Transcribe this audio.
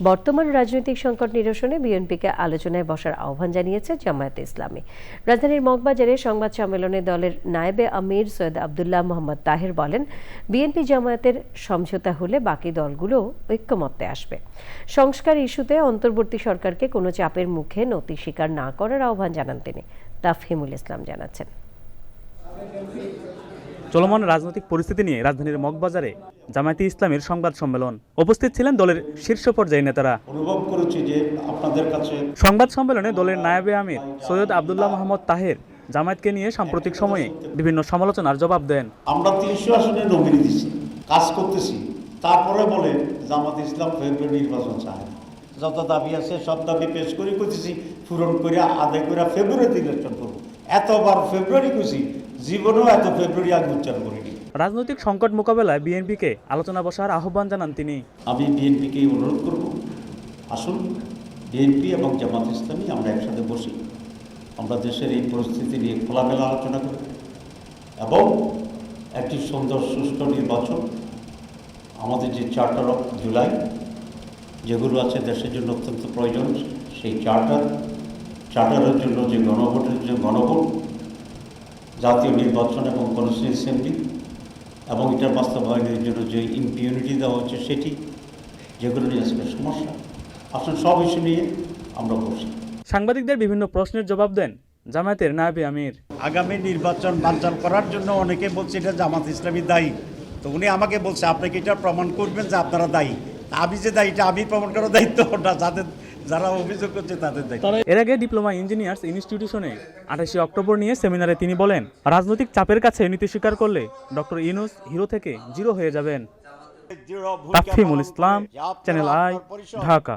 বর্তমান রাজনৈতিক সংকট নিরসনে বিএনপিকে আলোচনায় বসার আহ্বান জানিয়েছে জামায়াতে ইসলামী। রাজধানীর মগবাজারে সংবাদ সম্মেলনে দলের নায়েবে আমির সৈয়দ আবদুল্লাহ মোহাম্মদ তাহের বলেন, বিএনপি জামায়াতের সমঝোতা হলে বাকি দলগুলো ঐক্যমত্যে আসবে। সংস্কার ইস্যুতে অন্তর্বর্তী সরকারকে কোনো চাপের মুখে নতি স্বীকার না করার আহ্বান জানান তিনি, তাফহিমুল ইসলাম জানাচ্ছেন। চলমান রাজনৈতিক পরিস্থিতি নিয়ে রাজধানীর মগবাজারে জামায়াতে ইসলামের সংবাদ সম্মেলন। উপস্থিত ছিলেন দলের শীর্ষ পর্যায়ের নেতারা। অনুভব করেছি যে আপনাদের কাছে সংবাদ সম্মেলনে দলের নায়েবে আমির সৈয়দ আবদুল্লাহ মোহাম্মদ তাহের জামায়াতকে নিয়ে সাম্প্রতিক সময়ে বিভিন্ন সমালোচনার জবাব দেন। আমরা তিনশো আসনে নমিনি দিচ্ছি কাজ করতেছি। তারপরে বলে জামাত ইসলাম ফেব্রুয়ারি নির্বাচন চায় যত দাবি আছে সব দাবি পেশ করে করতেছি পূরণ করে আদায় করে ফেব্রুয়ারিতে ইলেকশন করব। এতবার ফেব্রুয়ারি করছি জীবনেও এত ফেব্রুয়ারি আগে উচ্চারণ করিনি। রাজনৈতিক সংকট মোকাবেলায় বিএনপিকে আলোচনা বসার আহ্বান জানান তিনি। আমি বিএনপিকে অনুরোধ করব আসুন বিএনপি এবং জামাত ইসলামী আমরা একসাথে বসি। আমরা দেশের এই পরিস্থিতি নিয়ে খোলামেলা আলোচনা করি এবং একটি সুন্দর সুষ্ঠু নির্বাচন আমাদের যে চার্টার অফ জুলাই যেগুলো আছে দেশের জন্য অত্যন্ত প্রয়োজন সেই চার্টার চার্টারের জন্য যে গণভোটের যে গণভোট জাতীয় নির্বাচন এবং কনস্টিটিউন্সি অ্যাসেম্বলি এবং এটার বাস্তবায়নের জন্য যে ইম্পিউনিটি দেওয়া হচ্ছে সেটি যেগুলো নিয়ে আজকে সমস্যা। আসলে সব ইস্যু নিয়ে আমরা বসি। সাংবাদিকদের বিভিন্ন প্রশ্নের জবাব দেন জামায়াতের নায়েবে আমির। আগামী নির্বাচন বানচাল করার জন্য অনেকে বলছে এটা জামাত ইসলামী দায়ী। তো উনি আমাকে বলছে আপনাকে এটা প্রমাণ করবেন যে আপনারা দায়ী। আমি যে দায়ী আমি প্রমাণ করার দায়িত্ব ওটা যাদের যারা অভিযোগ করছে তাদের দায়িত্ব। এর আগে ডিপ্লোমা ইঞ্জিনিয়ার্স ইনস্টিটিউশনে আঠাশে অক্টোবর নিয়ে সেমিনারে তিনি বলেন রাজনৈতিক চাপের কাছে নীতি স্বীকার করলে ডক্টর ইনুস হিরো থেকে জিরো হয়ে যাবেন। Islam channel I Dhaka.